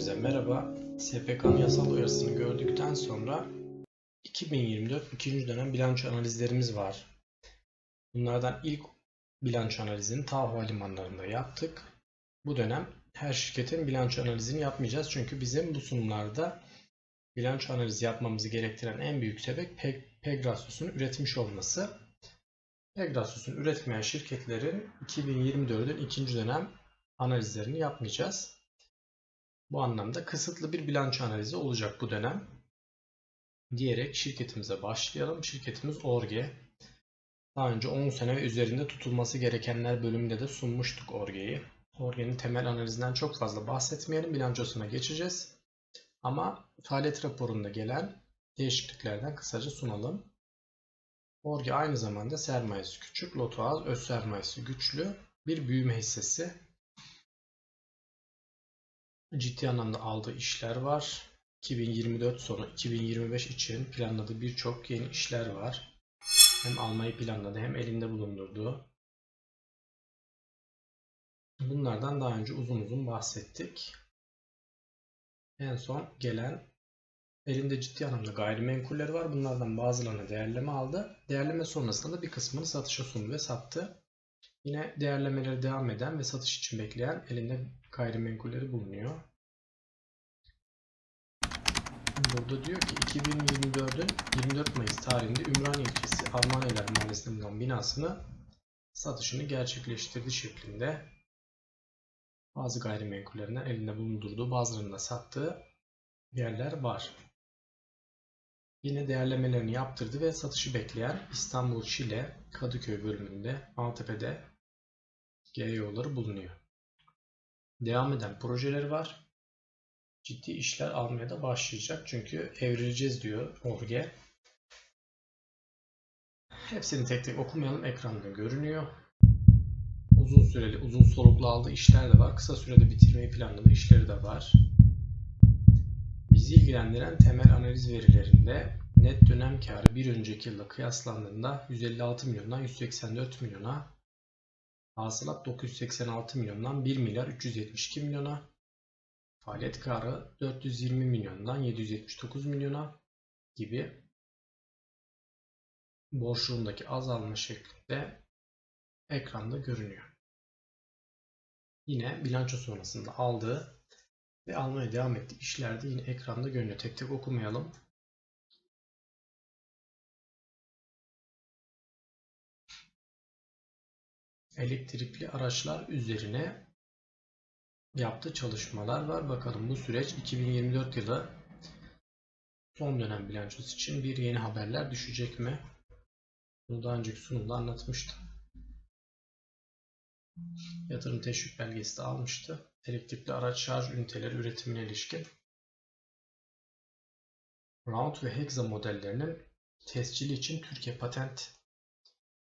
dinleyenlerimize merhaba. SPK'nın yasal uyarısını gördükten sonra 2024 ikinci dönem bilanço analizlerimiz var. Bunlardan ilk bilanço analizini TAV Havalimanları'nda yaptık. Bu dönem her şirketin bilanço analizini yapmayacağız. Çünkü bizim bu sunumlarda bilanço analizi yapmamızı gerektiren en büyük sebep Peg Pegasus'un üretmiş olması. Pegasus'un üretmeyen şirketlerin 2024'ün ikinci dönem analizlerini yapmayacağız. Bu anlamda kısıtlı bir bilanço analizi olacak bu dönem. Diyerek şirketimize başlayalım. Şirketimiz Orge. Daha önce 10 sene üzerinde tutulması gerekenler bölümünde de sunmuştuk Orge'yi. Orge'nin temel analizinden çok fazla bahsetmeyelim. Bilançosuna geçeceğiz. Ama faaliyet raporunda gelen değişikliklerden kısaca sunalım. Orge aynı zamanda sermayesi küçük, loto az, öz sermayesi güçlü bir büyüme hissesi ciddi anlamda aldığı işler var. 2024 sonu 2025 için planladığı birçok yeni işler var. Hem almayı planladı hem elinde bulundurduğu. Bunlardan daha önce uzun uzun bahsettik. En son gelen elinde ciddi anlamda gayrimenkulleri var. Bunlardan bazılarını değerleme aldı. Değerleme sonrasında da bir kısmını satışa sundu ve sattı. Yine değerlemeleri devam eden ve satış için bekleyen elinde gayrimenkulleri bulunuyor. Burada diyor ki 2024'ün 24 Mayıs tarihinde Ümraniye ilçesi Almanya'lar Mahallesi'nde bulunan binasını satışını gerçekleştirdi şeklinde bazı gayrimenkullerinden elinde bulundurduğu bazılarını da sattığı yerler var. Yine değerlemelerini yaptırdı ve satışı bekleyen İstanbul Şile Kadıköy bölümünde Maltepe'de G yolları bulunuyor. Devam eden projeleri var. Ciddi işler almaya da başlayacak. Çünkü evrileceğiz diyor Orge. Hepsini tek tek okumayalım. Ekranda görünüyor. Uzun süreli, uzun soluklu aldığı işler de var. Kısa sürede bitirmeyi planladığı işleri de var. Bizi ilgilendiren temel analiz verilerinde net dönem karı bir önceki yılla kıyaslandığında 156 milyondan 184 milyona, hasılat 986 milyondan 1 milyar 372 milyona, faaliyet karı 420 milyondan 779 milyona gibi borçluğundaki azalma şeklinde ekranda görünüyor. Yine bilanço sonrasında aldığı ve almaya devam ettiği işlerde yine ekranda görünüyor. Tek tek okumayalım. Elektrikli araçlar üzerine yaptığı çalışmalar var. Bakalım bu süreç 2024 yılı son dönem bilançosu için bir yeni haberler düşecek mi? Bunu daha önceki sunumda anlatmıştım. Yatırım teşvik belgesi de almıştı. Elektrikli araç şarj üniteleri üretimine ilişkin. Round ve Hexa modellerinin tescili için Türkiye Patent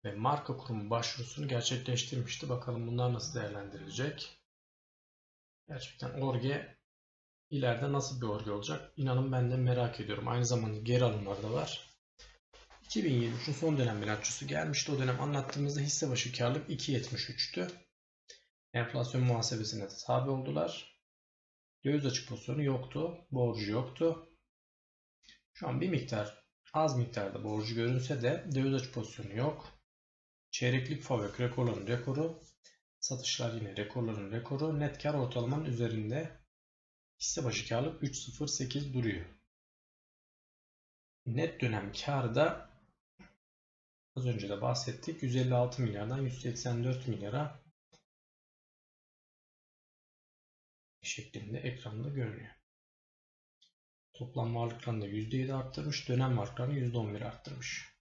ve Marka Kurumu başvurusunu gerçekleştirmişti. Bakalım bunlar nasıl değerlendirilecek? Gerçekten Orge ileride nasıl bir Orge olacak? İnanın ben de merak ediyorum. Aynı zamanda geri alımlar da var. 2023'ün son dönem bilançosu gelmişti. O dönem anlattığımızda hisse başı karlılık 2.73'tü. Enflasyon muhasebesine de tabi oldular. Döviz açık pozisyonu yoktu. Borcu yoktu. Şu an bir miktar az miktarda borcu görünse de döviz açık pozisyonu yok. Çeyreklik FAVÖK rekorların rekoru. Satışlar yine rekorların rekoru. Net kar ortalamanın üzerinde hisse başı karlılık 3.08 duruyor. Net dönem karda az önce de bahsettik 156 milyardan 184 milyara şeklinde ekranda görünüyor. Toplam varlıklarını da %7 arttırmış, dönem varlıklarını %11 arttırmış.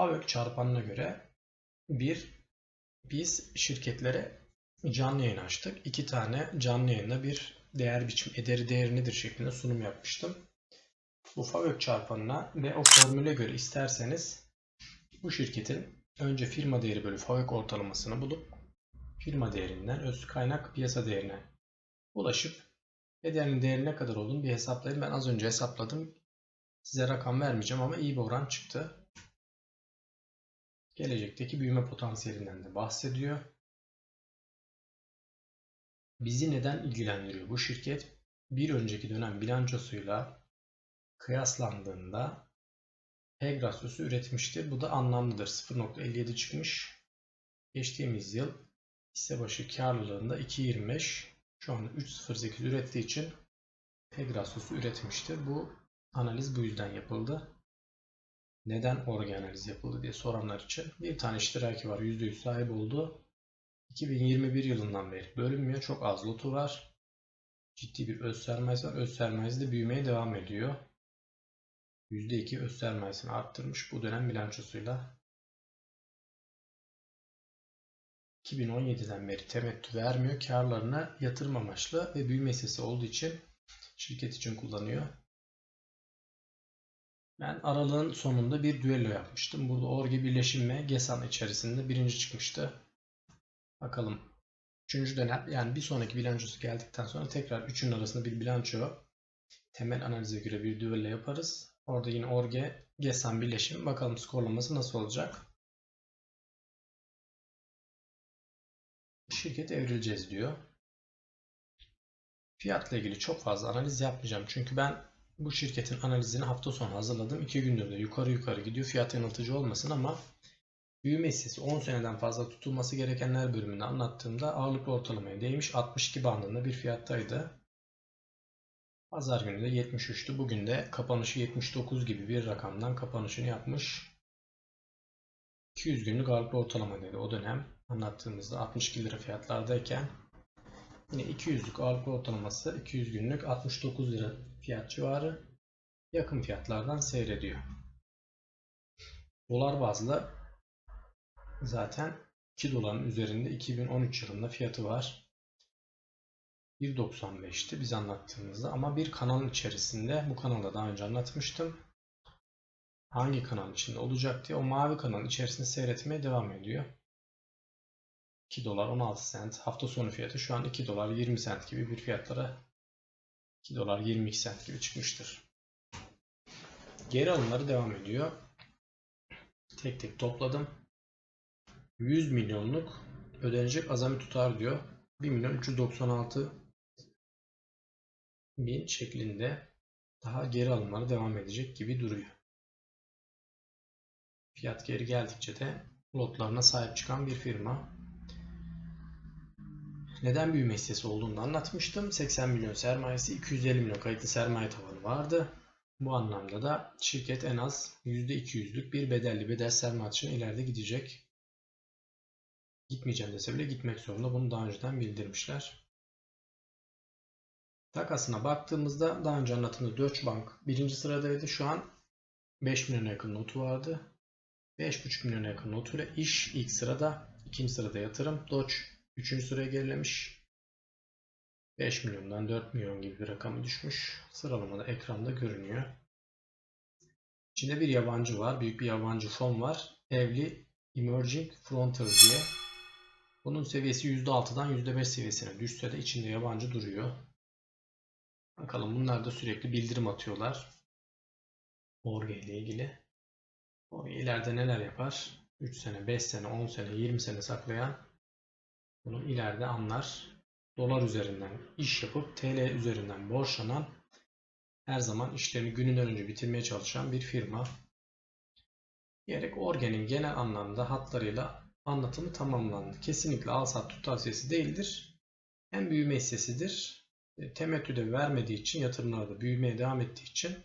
FAVÖK çarpanına göre bir biz şirketlere canlı yayın açtık. İki tane canlı yayında bir değer biçim ederi değeri nedir şeklinde sunum yapmıştım. Bu FAVÖK çarpanına ve o formüle göre isterseniz bu şirketin önce firma değeri bölü FAVÖK ortalamasını bulup firma değerinden öz kaynak piyasa değerine ulaşıp ederinin değeri ne kadar olduğunu bir hesaplayın. Ben az önce hesapladım. Size rakam vermeyeceğim ama iyi bir oran çıktı. Gelecekteki büyüme potansiyelinden de bahsediyor. bizi neden ilgilendiriyor? Bu şirket bir önceki dönem bilançosuyla kıyaslandığında PEG rasyosu üretmiştir. Bu da anlamlıdır. 0.57 çıkmış. Geçtiğimiz yıl hisse başı karlılığında 2.25 şu anda 3.08 ürettiği için PEG rasyosu üretmiştir. Bu analiz bu yüzden yapıldı. Neden orga analiz yapıldı diye soranlar için bir tane iştiraki var. %100 sahip oldu. 2021 yılından beri bölünmüyor. Çok az lotu var. Ciddi bir öz sermayesi var. Öz sermayesi de büyümeye devam ediyor. %2 öz sermayesini arttırmış bu dönem bilançosuyla. 2017'den beri temettü vermiyor. Karlarına yatırım amaçlı ve büyüme hissesi olduğu için şirket için kullanıyor. Ben aralığın sonunda bir düello yapmıştım. Burada Orge birleşim ve Gesan içerisinde birinci çıkmıştı. Bakalım. Üçüncü dönem yani bir sonraki bilançosu geldikten sonra tekrar üçünün arasında bir bilanço temel analize göre bir düello yaparız. Orada yine Orge Gesan birleşimi bakalım skorlaması nasıl olacak. Şirket evrileceğiz diyor. Fiyatla ilgili çok fazla analiz yapmayacağım. Çünkü ben bu şirketin analizini hafta sonu hazırladım. 2 gündür de yukarı yukarı gidiyor. Fiyat yanıltıcı olmasın ama büyüme hissesi 10 seneden fazla tutulması gerekenler bölümünde anlattığımda ağırlıklı ortalamaya değmiş 62 bandında bir fiyattaydı. Pazar günü de 73'tü. Bugün de kapanışı 79 gibi bir rakamdan kapanışını yapmış. 200 günlük ağırlıklı ortalamadaydı o dönem anlattığımızda 62 lira fiyatlardayken yine 200'lük ağırlıklı ortalaması 200 günlük 69 lira fiyat civarı yakın fiyatlardan seyrediyor. Dolar bazlı zaten 2 doların üzerinde 2013 yılında fiyatı var. 1.95'ti biz anlattığımızda ama bir kanalın içerisinde bu kanalda daha önce anlatmıştım. Hangi kanal içinde olacak diye o mavi kanalın içerisinde seyretmeye devam ediyor. 2 dolar 16 sent hafta sonu fiyatı şu an 2 dolar 20 sent gibi bir fiyatlara 2 dolar 22 sent gibi çıkmıştır. Geri alımları devam ediyor. Tek tek topladım. 100 milyonluk ödenecek azami tutar diyor. 1 milyon 396 bin şeklinde daha geri alımları devam edecek gibi duruyor. Fiyat geri geldikçe de lotlarına sahip çıkan bir firma. Neden büyüme hissesi olduğunu anlatmıştım. 80 milyon sermayesi, 250 milyon kayıtlı sermaye tavanı vardı. Bu anlamda da şirket en az %200'lük bir bedelli bedel sermaye açığına ileride gidecek. Gitmeyeceğim dese bile gitmek zorunda. Bunu daha önceden bildirmişler. Takasına baktığımızda daha önce anlattığımda Deutsche Bank birinci sıradaydı. Şu an 5 milyona yakın notu vardı. 5,5 milyona yakın notuyla iş ilk sırada. ikinci sırada yatırım. Deutsche 3. sıraya gerilemiş. 5 milyondan 4 milyon gibi bir rakamı düşmüş. Sıralamada ekranda görünüyor. İçinde bir yabancı var. Büyük bir yabancı fon var. Evli Emerging Frontier diye. Bunun seviyesi %6'dan %5 seviyesine düşse de içinde yabancı duruyor. Bakalım bunlar da sürekli bildirim atıyorlar. Orge ile ilgili. Orge ileride neler yapar? 3 sene, 5 sene, 10 sene, 20 sene saklayan bunu ileride anlar. Dolar üzerinden iş yapıp TL üzerinden borçlanan her zaman işlerini gününden önce bitirmeye çalışan bir firma. Diyerek Orgen'in genel anlamda hatlarıyla anlatımı tamamlandı. Kesinlikle al sat tut tavsiyesi değildir. Hem büyüme hissesidir. E, temettü de vermediği için yatırımlarda büyümeye devam ettiği için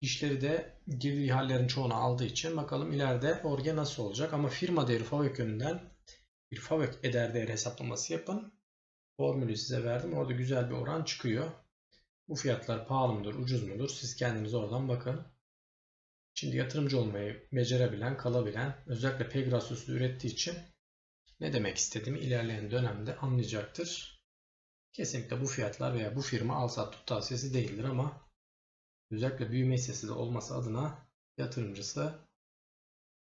işleri de girdiği hallerin çoğunu aldığı için bakalım ileride Orge nasıl olacak. Ama firma değeri FAVÖK yönünden bir FAVÖK eder değer hesaplaması yapın. Formülü size verdim. Orada güzel bir oran çıkıyor. Bu fiyatlar pahalı mıdır, ucuz mudur? Siz kendiniz oradan bakın. Şimdi yatırımcı olmayı becerebilen, kalabilen, özellikle PEG rasyosu ürettiği için ne demek istediğimi ilerleyen dönemde anlayacaktır. Kesinlikle bu fiyatlar veya bu firma al sat tut tavsiyesi değildir ama özellikle büyüme hissesi de olması adına yatırımcısı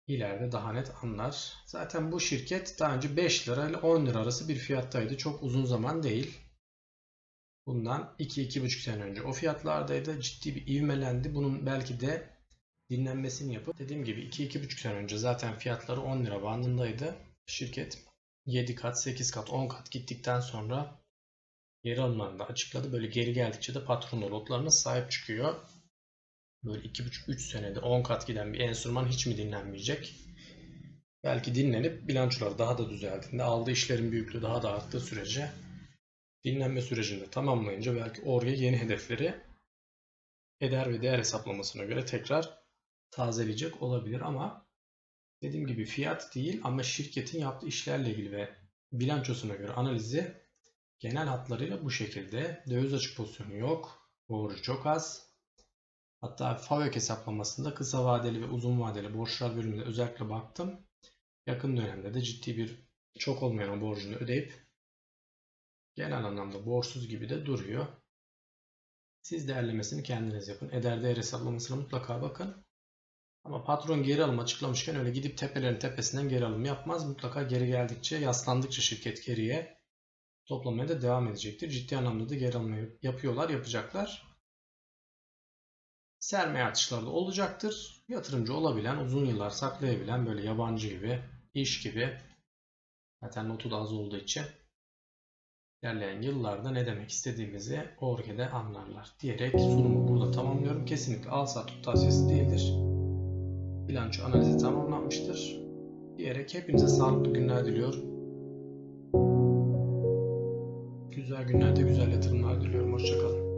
ileride daha net anlar. Zaten bu şirket daha önce 5 lira ile 10 lira arası bir fiyattaydı. Çok uzun zaman değil. Bundan 2-2,5 sene önce o fiyatlardaydı. Ciddi bir ivmelendi. Bunun belki de dinlenmesini yapıp dediğim gibi 2-2,5 sene önce zaten fiyatları 10 lira bandındaydı. Şirket 7 kat, 8 kat, 10 kat gittikten sonra geri alımlarını da açıkladı. Böyle geri geldikçe de patron lotlarına sahip çıkıyor. Böyle 2,5-3 senede 10 kat giden bir enstrüman hiç mi dinlenmeyecek? Belki dinlenip bilançoları daha da düzeldiğinde aldığı işlerin büyüklüğü daha da arttığı sürece dinlenme sürecini tamamlayınca belki oraya yeni hedefleri eder ve değer hesaplamasına göre tekrar tazeleyecek olabilir ama dediğim gibi fiyat değil ama şirketin yaptığı işlerle ilgili ve bilançosuna göre analizi genel hatlarıyla bu şekilde. Döviz açık pozisyonu yok. Borcu çok az. Hatta FAVÖK hesaplamasında kısa vadeli ve uzun vadeli borçlar bölümünde özellikle baktım. Yakın dönemde de ciddi bir çok olmayan borcunu ödeyip genel anlamda borçsuz gibi de duruyor. Siz değerlemesini kendiniz yapın. Eder değer hesaplamasına mutlaka bakın. Ama patron geri alım açıklamışken öyle gidip tepelerin tepesinden geri alım yapmaz. Mutlaka geri geldikçe, yaslandıkça şirket geriye toplamaya da devam edecektir. Ciddi anlamda da geri alım yapıyorlar, yapacaklar. Sermaye artışları da olacaktır. Yatırımcı olabilen, uzun yıllar saklayabilen böyle yabancı gibi, iş gibi zaten notu da az olduğu için ilerleyen yıllarda ne demek istediğimizi ORGE'de anlarlar diyerek sunumu burada tamamlıyorum. Kesinlikle al sat tut tavsiyesi değildir. Bilanço analizi tamamlanmıştır. Diyerek hepinize sağlıklı günler diliyorum. Güzel günlerde güzel yatırımlar diliyorum. Hoşçakalın.